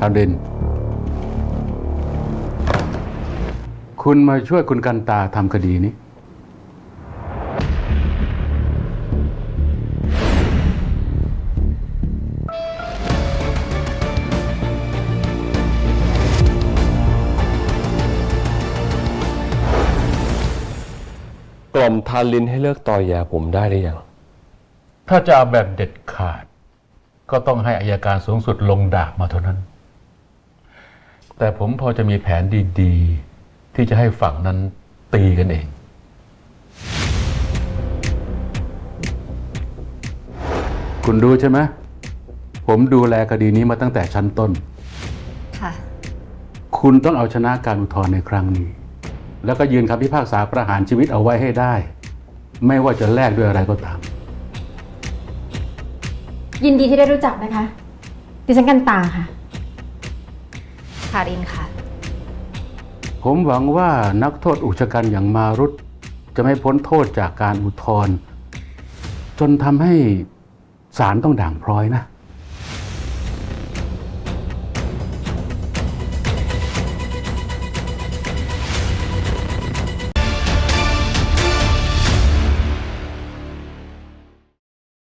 ทาริน คุณมาช่วยคุณกันตาทำคดีนี้ กล่อมทาลินให้เลิกต่อแย่ผมได้หรือยัง ถ้าจะเอาแบบเด็ดขาด ก็ต้องให้อายการสูงสุดลงดาบมาเท่านั้น แต่ผมพอจะมีแผนดีๆ ที่จะให้ฝั่งนั้นตีกันเอง คุณดูใช่ไหมผมดูแลคดีนี้มาตั้งแต่ชั้นต้น ค่ะ คุณต้องเอาชนะการอุทธรณ์ในครั้งนี้ แล้วก็ยืนคำพิพากษาประหารชีวิตเอาไว้ให้ได้ ไม่ว่าจะแลกด้วยอะไรก็ตาม ยินดีที่ได้รู้จักนะคะ ดิฉันกันตาค่ะ คารินค่ะ ผมหวังว่านักโทษอุกชะกันอย่างมารุตจะไม่พ้นโทษจากการอุทธรณ์จนทำให้ศาลต้องด่างพร้อยนะ